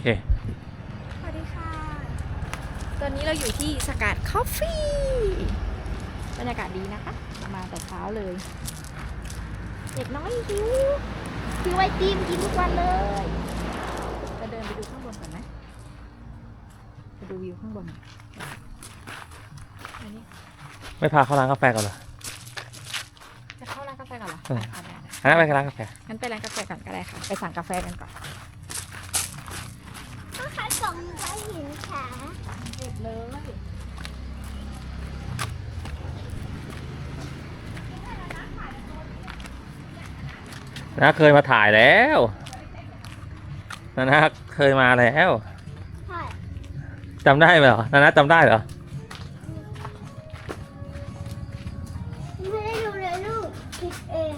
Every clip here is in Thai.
เค สวัสดีค่ะ ตอนนี้เราอยู่ที่สกัดคอฟฟี่บรรยากาศดีนะคะมาแต่เช้าเลย เด็กน้อยหิวหิวไอติมกินทุกวันเลยจะเดินไปดูข้างบนก่อนไหมไปดูวิวข้างบนอันนี้ไม่พาเข้าร้านกาแฟก่อนเหรอจะเข้าร้านกาแฟก่อนเหรอเออไปได้ได้อันนั้นไปร้านกาแฟงั้นไปร้านกาแฟก่อนก็ได้ค่ะไปสั่งกาแฟกันก่อน ก็ขายส่งไปหินขา เด็ดเลย นะเคยมาถ่ายแล้วนะนะเคยมาแล้วใช่จำได้ไหมเหรอนะนะจำได้เหรอไม่ได้ดูเลยลูกคิดเอง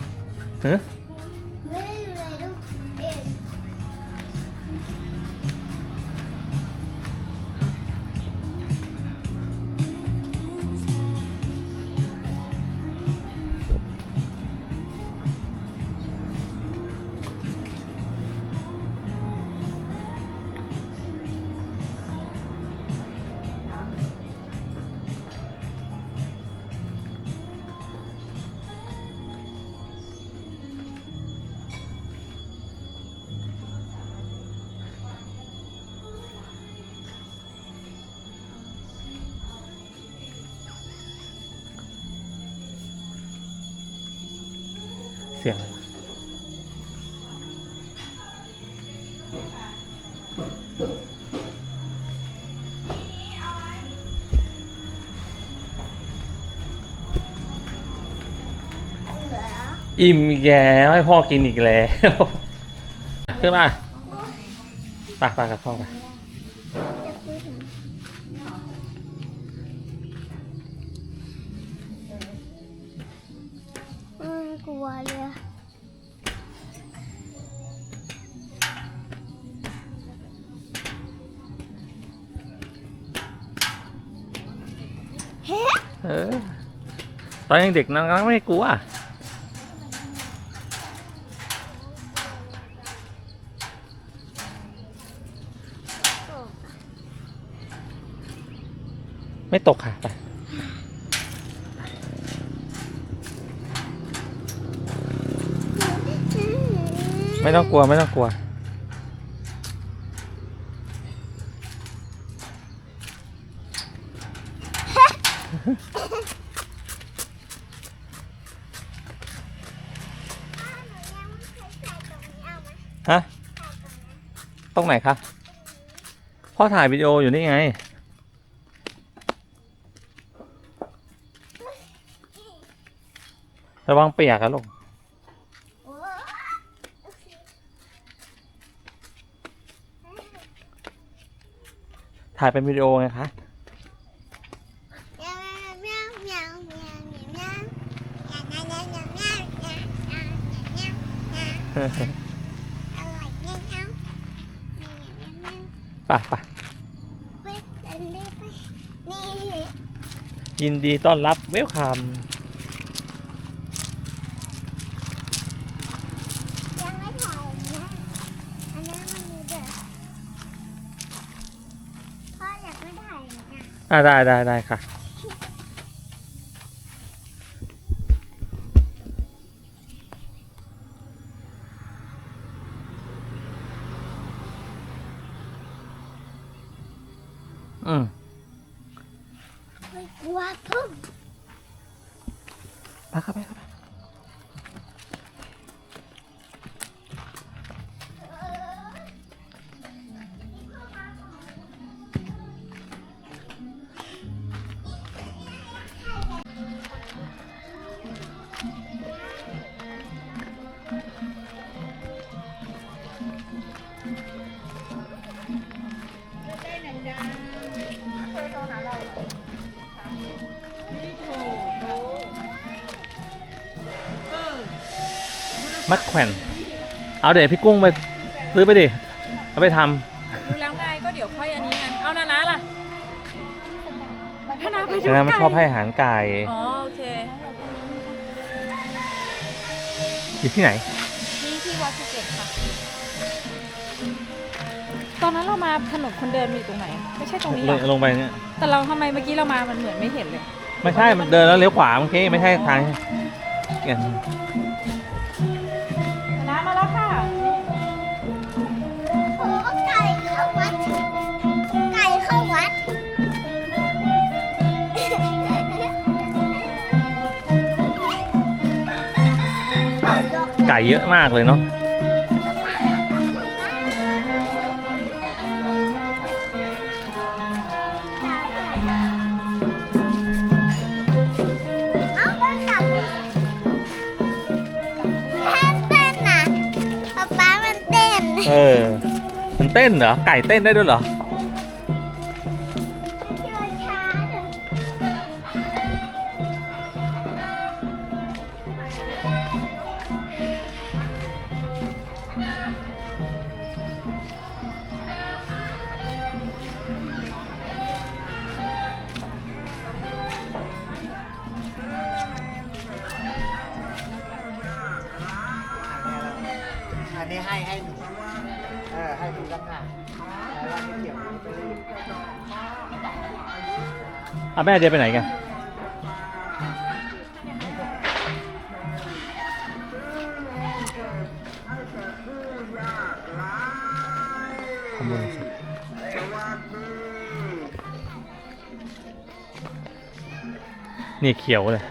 เสียงอิ่มอีกแล้วให้พ่อกินอีกแล้ว ขึ้นมาไปไปกับพ่อไป ตอนยังเด็กน้องไม่กลัวไม่ตกค่ะไปไม่ต้องกลัว ไม่ต้องกลัว ฮะ ต รงไหนคะพ่อถ่ายวิดีโออยู่นี่ไง ระวังเปียกอะลูกถ่ายเป็นวิดีโอไงคะ ไป่ะป่ะยินดีต้อนรับเวลคัมอ่าได้ได้ได้ค่ะ อืมกลัว แขวนเอาเดี๋ยวพี่กุ้งไปซื้อไปดิ เอาไปทดูแล้วไงก็เดี๋ยวค่อยอันนี้ไงเอานานาล่ะนานาไปำดูฉะนั้นมันไก่ชอบให้อาหารไก่อ๋อโอเคอยู่ที่ไหน นี่ที่วัดภูเก็ตค่ะ ตอนนั้นเรามาถนนคนเดินมีตรงไหน ไม่ใช่ตรงนี้หรอลงไปเนี่ย แต่เราทำไมเมื่อกี้เรามามันเหมือนไม่เห็นเลย ไม่ใช่มันเดินแล้วเลี้ยวขวาเมื่อกี้ไม่ใช่ทางเนี่ย ไก่เยอะมากเลยเนาะเอาไปกลับแค่เต้นน่ะป๊าป๊ามันเต้นเออ มันเต้นเหรอ ไก่เต้นได้ด้วยเหรอ ม่เดียไปไหนกันขโมยสินี่เขียวเลย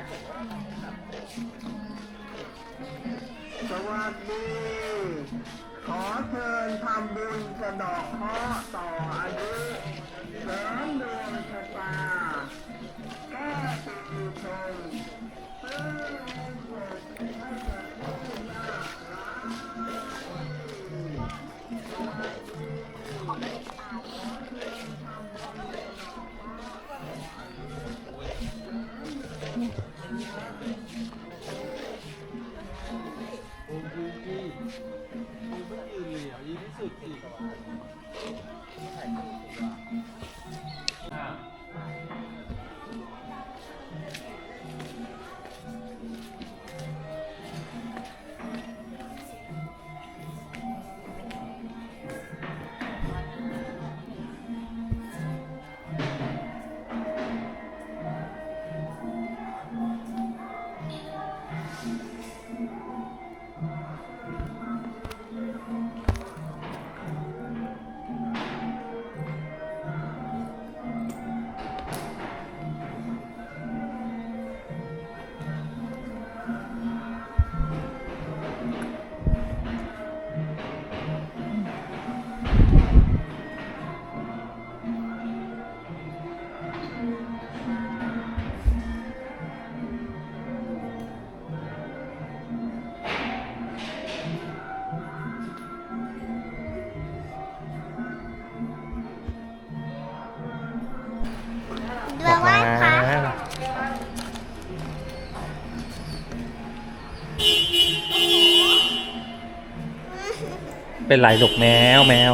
เป็นไรลูกแมวแมว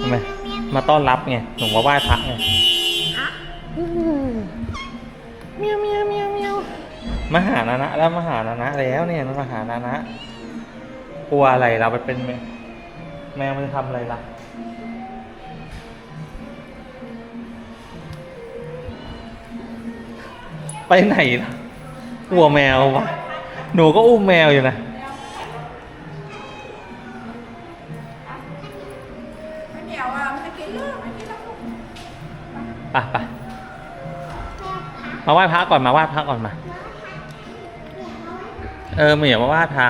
ทำไมมาต้อนรับไงหนูมาไหว้พระไงเมียวเมียวเมียวเมียวมาหานานะแล้วมาหานานะแล้วเนี่ยมาหานานะกลัวอะไรเราไปเป็นแมวแมวมันจะทำอะไรล่ะไปไหนล่ะกลัวแมววะหนูก็อุ้มแมวอยู่นะ ไปไปมาไหว้พระก่อนมาไหว้พระก่อนมา เออเหมียวมาไหว้พระ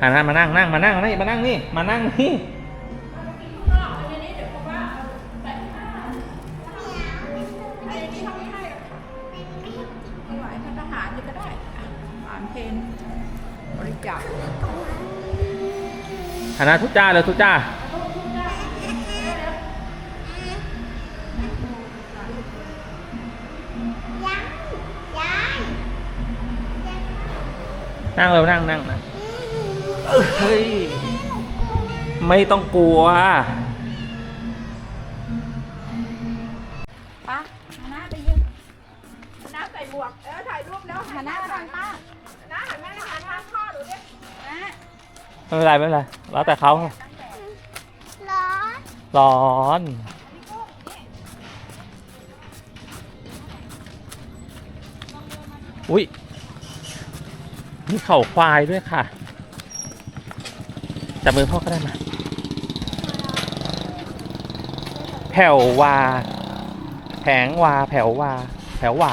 หันหน้ามานั่งนั่งมานั่งนี่มานั่งนี่มานั่งนี่ หันหน้าทุจ้าเลยทุจ้ายังยายนั่งเร็วนั่งนั่งนั่งเฮ้ย ไม่ต้องกลัวป้ามานะไปยืนมานะใส่หมวก เออถ่ายรูปแล้วหันหน้ามาทางป้านะหันมาหันมาพ่อหนูดิน ไม่เป็นไรไม่เป็นไรแล้วแต่เขาร้อนร้อนอุ้ยมีเข่าควายด้วยค่ะจับมือพ่อก็ได้มาแผ่ววา แผงวา แผ่ววา แผ่ววา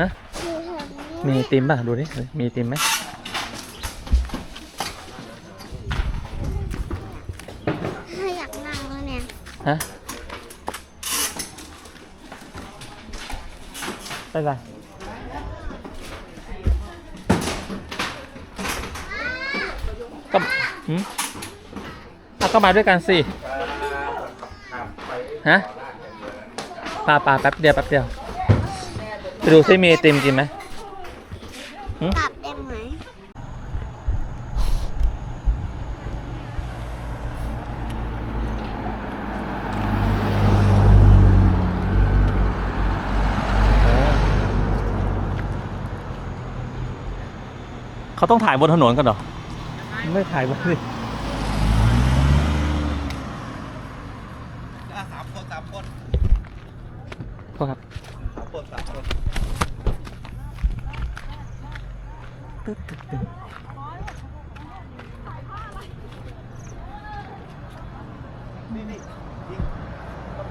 ฮะ อยู่แถวนี้ มีไอติมป่ะ ดูดิ มีไอติมไหมอยากนั่งแล้วเนี่ย ฮะเป็นไรก็หืมเอาก็มาด้วยกันสิ ฮะปาปาแป๊บเดียวแป๊บเดียวไปดูซิมีไอติมกินไหม กลับได้ไหม เขาต้องถ่ายบนถนนกันเหรอ ไม่ถ่ายบนสิ สามคนสามคน โทษครับ สามคนสามคน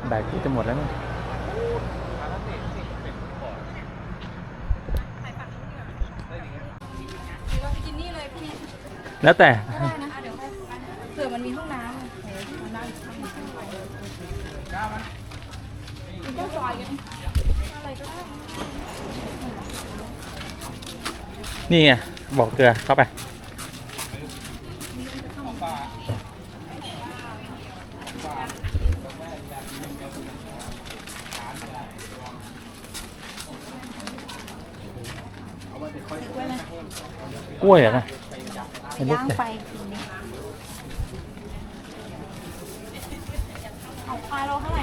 แบกที่จะหมดแล้วเนี่ย เราไปกินนี่เลยพี่ แล้วแต่ ได้นะเดี๋ยวเผื่อมันมีห้องน้ำเดี๋ยวมันได้ข้างในข้างไปกินข้าวซอยกันอะไรก็ได้นี่ไงบอกเกลือเข้าไป กล้วยเหรอนะ ไม่รู้ย่างแต่ไปกินนี่เอาปลาเราเท่าไหร่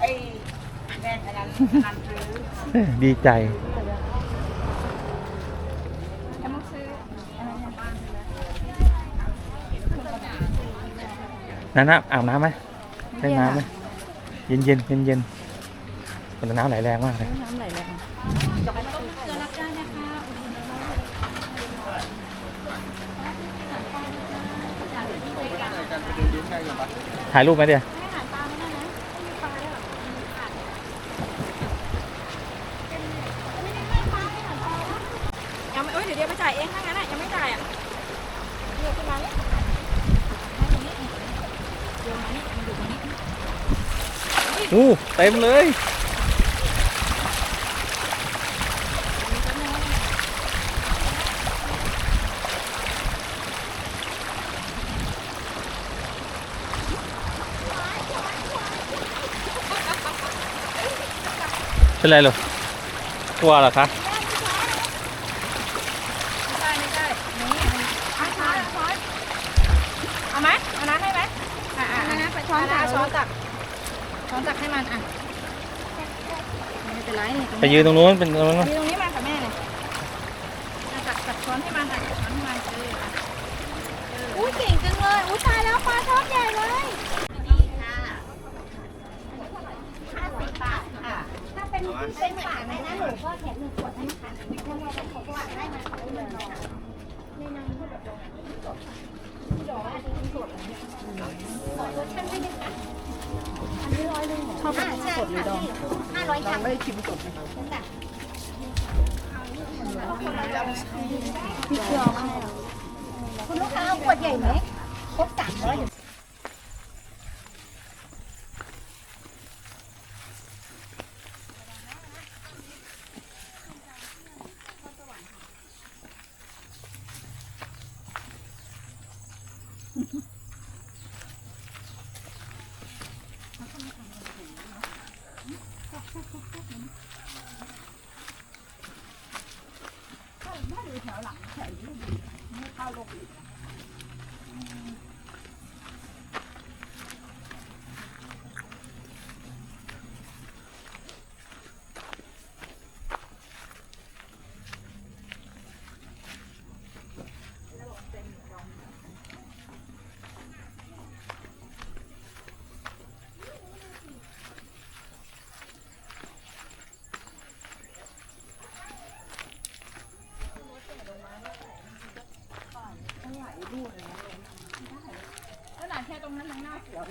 เอ้ยดีใจ จะมาซื้ออะไรเนี่ยน้ำน้ำอาบน้ำไหมใช้น้ำไหมเย็นเย็นเย็นเย็นๆแต่น้ำไหลแรงมากเลย น้ำไหลแรงเกลือรับได้นะคะ ถ่ายรูปไหมเดียให้อาหารปลาไม่ได้นะไม่มีปลาด้วยเหรอยังไม่เอ้ยเดี๋ยวเดี๋ยวไปจ่ายเองถ้างั้นอะยังไม่จ่ายอะเดี๋ยวขึ้นมาเนี่ยให้ตรงนี้เดี๋ยวมานี่มันอยู่ตรงนี้อู้เต็มเลย เป็นไรหรอกกลัวเหรอคะไม่ได้ไม่ได้นี่เอาช้อนช้อนเอาไหมเอาน้ำให้ไหมอะอะอะช้อนตักช้อนตักช้อนตักให้มันอะไม่เป็นไรนี่ไปยืนตรงนู้นเป็นตรงนู้นยืนตรงนี้มากับแม่เลยอะตักตักช้อนให้มันตักช้อนให้มันเอออุ้ยเก่งจังเลยอุ้ยตายแล้วปลาช้อนใหญ่เลย เป็นฝาไหมนะหนูก็แถมหนึ่งขวดนะคะถ้าแม่จะขอว่าได้มาขอเลยเนาะในนั้นก็แบบดอกอันนี้สดสดรสชาติไม่ได้ค่ะอันนี้ร้อยหนึ่งชอบสดหรือดองห้าร้อยกรัมไม่ได้ชิมสดนะคะพี่เชื่อมากคุณลูกค้าเอาขวดใหญ่ไหมครบสามร้อย Mm-hmm.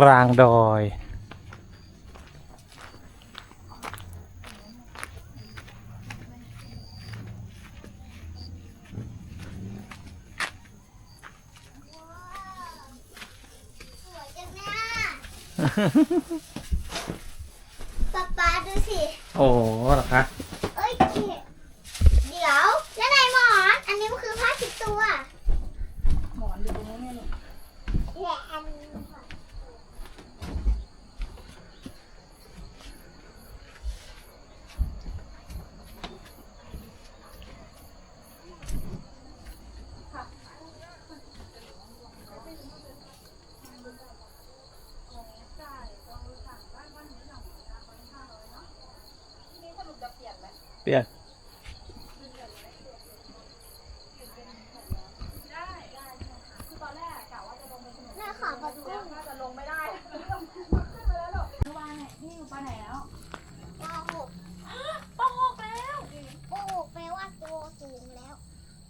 กลางดอย สวยจังเนี่ยป๊าป๊าดูสิ โอ้โหเหรอคะ เอ้ย เดี๋ยว แล้วไหนหมอน อันนี้มันคือผ้าเชิดตัว หมอนอยู่ตรงนู้นเนี่ยลูก และอันนี้ค่ะ เปลี่ยน แม่ขอปลากุ้ง น่าจะลงไม่ได้วานเนี่ยนี่อยู่ปลาไหนแล้ว ปลาหก ปหกแล้ว โอ้แปลว่าตัวสูงแล้ ว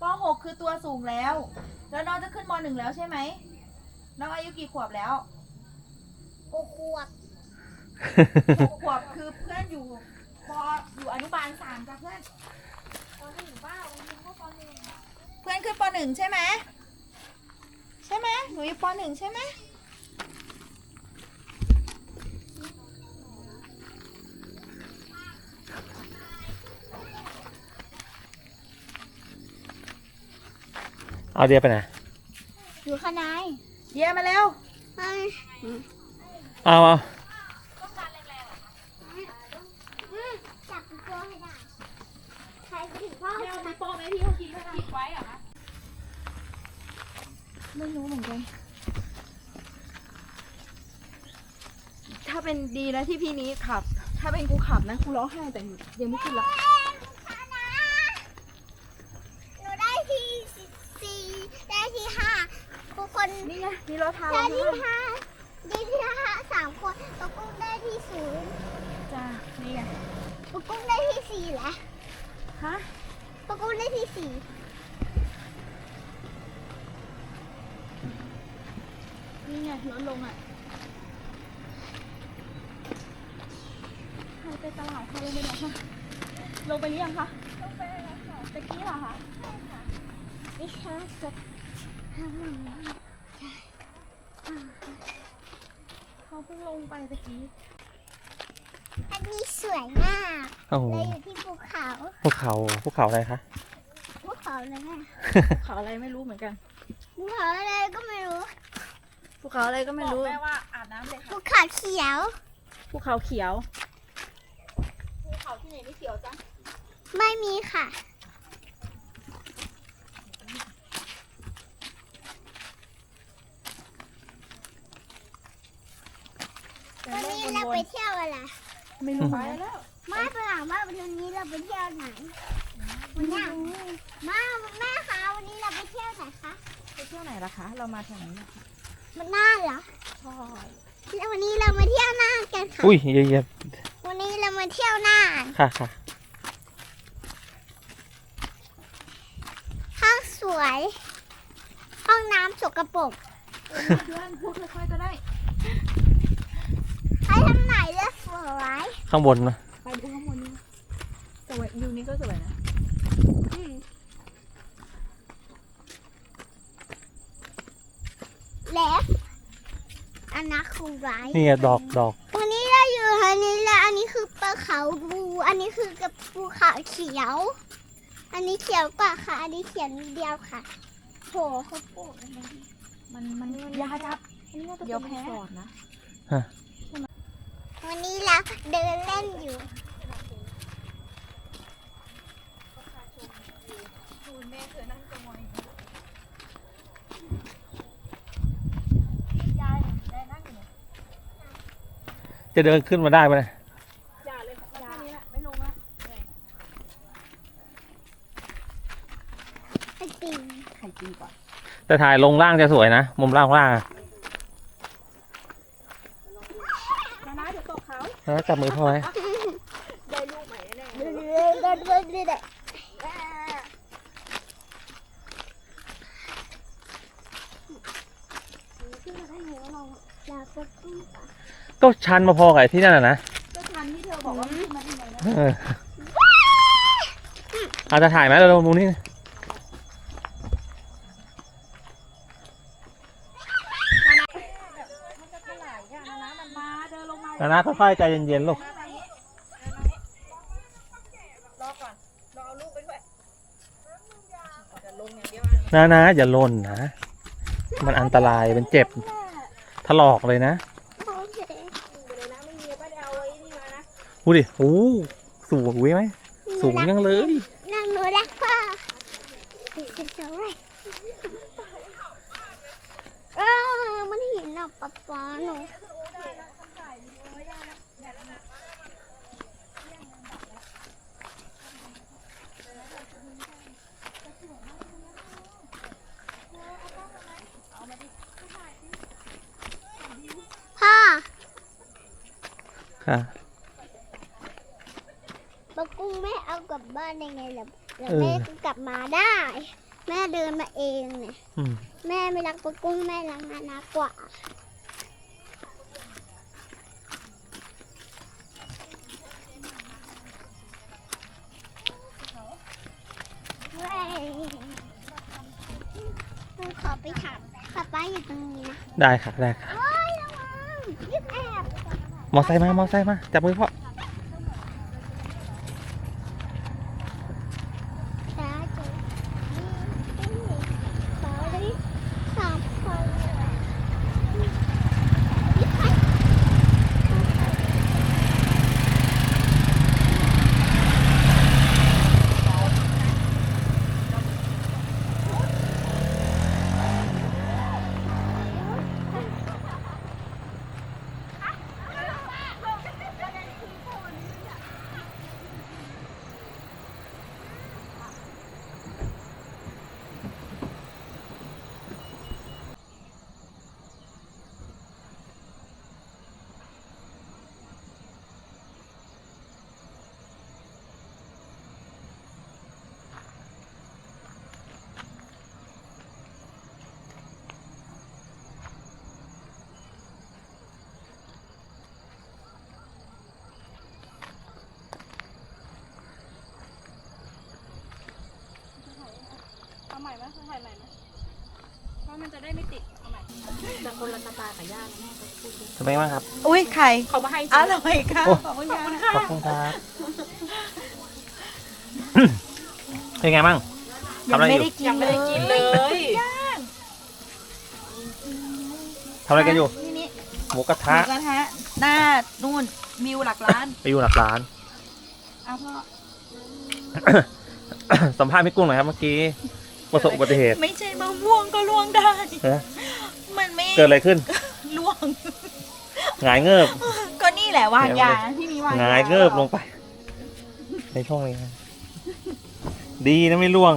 ปหกคือตัวสูงแล้ว แล้วน้องจะขึ้นมหนึ่งแล้วใช่ไหม น้องอายุกี่ขวบแล้วโอ้ขวบหกขวบคือเพื่อนอยู่ปอยู่อนุบาลสามจ้ะเพื่อนปหนึ่งบ้าวันนี้ก็ปหนึ่งเพื่อ นขึ้นปหนึ่งใช่ไหมใช่ไหมหนูอยู่ปหนึ่งใช่ไหมเอาเดียไปไหนอยู่ข้างในเยี่ยมมาเร็วเฮ้ยเอาเอา อืมจับตัวให้ได้ ใครถึงพ่อ ไม่เอาไปโป้ไหมพี่เขากินไว้กินไว้เหรอคะ ไม่รู้เหมือนกัน ถ้าเป็นดีนะที่พี่นี้ขับ ถ้าเป็นกูขับนะกูร้องไห้แต่ยังไม่ขึ้นหรอกหนูได้ที่สี่ได้ที่ห้าทุกคนนี่ไงมีรถพาได้เราที่ด้วยห้าได้ที่ห้าสามคนปะกุ้งได้ที่ศูนย์จ้านี่ไงปะกุ้งได้ที่สี่แหละฮะปะกุ้งได้ที่สี่ นี่ไงรถลงอะใครไปตลาดใครลงไปไหนคะลงไปหรือยังคะลงไปแล้วค่ะตะกี้เหรอคะไม่ใช่จะเขาเพิ่งลงไปตะกี้อันนี้สวยมากโอ้โหเราอยู่ที่ภูเขาภูเขาภูเขาอะไรคะภูเขาอะไรแม่เขาอะไรไม่รู้เหมือนกันภูเขาอะไรก็ไม่รู้ ภูเขาอะไรก็ไม่รู้บอกแม่ว่าอาบน้ำเลยค่ะภูเขาเขียว ภูเขาเขียว ภูเขาที่ไหนไม่เขียวจ้ะไม่มีค่ะวันนี้เราไปเที่ยวอะไรไม่รู้ไปแล้วมาฝรั่งว่าวันนี้เราไปเที่ยวไหนวันนี้มาแม่คะวันนี้เราไปเที่ยวไหนคะ ไปเที่ยวไหนล่ะคะ เรามาทางนี้ มันน่าเหรอใช่แล้ววันนี้เรามาเที่ยวน่านกันค่ะ อุ้ยเยี่ยมวันนี้เรามาเที่ยวน่าน ค่ะค่ะห้องสวย ห้องน้ำสกปรกเพื่อนค่อยๆก็ได้ไปทางไหนเลือสวย ข้างบนนะไปดูข้างบนนี่สวยยูนี้ก็สวยนะ แล้วอันนั้นคือไรนี่ไงดอกดอกวันนี้เราอยู่อันนี้แล้วอันนี้คือปลาเขาบู อันนี้คือกับภูเขาเขียว อันนี้เขียวกว่าค่ะ อันนี้เขียวนิดเดียวค่ะโหเขาปลูกอะไรมันมันยาจับเดี๋ยวแพ้สอดนะ วันนี้เราเดินเล่นอยู่ จะเดินขึ้นมาได้ไหมอย่าเลยยานี้แหละไม่ลงละไอติมไข่ตีก่อนแต่ถ่ายลงล่างจะสวยนะ มุมล่างล่างอะนะนะเดี๋ยวตกเขาแล้วจับมือพ่อไว้ได้ลูกใหม่แน่เดินเดินเดินเดินเดินขึ้นมาได้ไงวะเราอยากจะขึ้นไป ก็ชันมาพอกับไอ้ที่นั่นน่ะนะๆก็ทันที่เธอบอกว่าขึ้นมาที่ไหนนะเอออาจจะถ่ายไหมเราลงมุมนี้มันจะถลายอะนะนะมันมาเดินลงมานะนะค่อยๆใจเย็นๆลูกรอก่อนรอเอาลูกไปด้วยจะลงอย่างเดียวนะนะอย่าหล่นนะ มันอันตรายเป็นเจ็บถลอกเลยนะ โอเค ไปเลยนะไม่มีป้าเอาไอ้นี่มานะ ดูดิโอ้สูงวิไหมสูงยังเลยนั่งหนูรักพ่อจะสวยเออมันเห็นหน้าป๊าป๊าหนูพ่อค่ะ ปลากุ้งแม่เอา กลับบ้านได้ไงล่ะแล้วเออแม่ก็กลับมาได้ แม่เดินมาเองเนี่ยอืมแม่ไม่รักปลากุ้งแม่รักนานะกว่า เว้ยหนูขอไปถามป๊าป๊าอยู่ตรงนี้นะได้ค่ะได้ค่ะ เฮ้ยระวังยิบแอบ มอไซค์มามอไซค์มา จับมือพ่อ ช้าจังนี่ขอได้สามคนยิบไป เอา ใหม่ไหมถ่ายใหม่ไหมเพราะมันจะได้ไม่ติดเอาใหม่จะคนละสไตล์กับย่าแม่ทำไมบ้างครับ อุ้ยไข่เขามาให้อร่อยค่ะ โอ้ ขอบคุณค่ะขอบคุณครับ เป็นไงบ้าง ทำอะไรอยู่ ยังไม่ได้กินเลยทำอะไรกันอยู่ นี่นี่หมูกระหทะ มูกระทะหน้านู่นวิวหลักล้านไปอยู่หลักร้าน เอาพ่อสัมภาษณ์พี่กุ้งหน่อยครับเมื่อกี้ ประสบอุบัติเหตุไม่ใช่มะม่วงก็ล่วงได้เอ๊ะมันไม่เกิดอะไรขึ้นล่วง หงายเงิบ ก็นี่แหละวางยาที่มีวางหงายเงิบลงไป ในช่วงนี้นะดีนะไม่ล่วง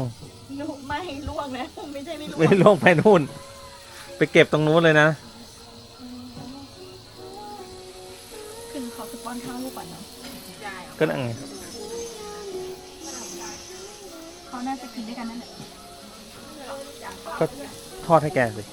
ลูกไม่ล่วงนะไม่ใช่ไม่ล่วงไม่ล่วงไปนู่น ไปเก็บตรงนู้นเลยนะขึ้นเขาจะป้อนข้าวลูกก่อนเนาะก็นั่งไง ทอดให้แกสิ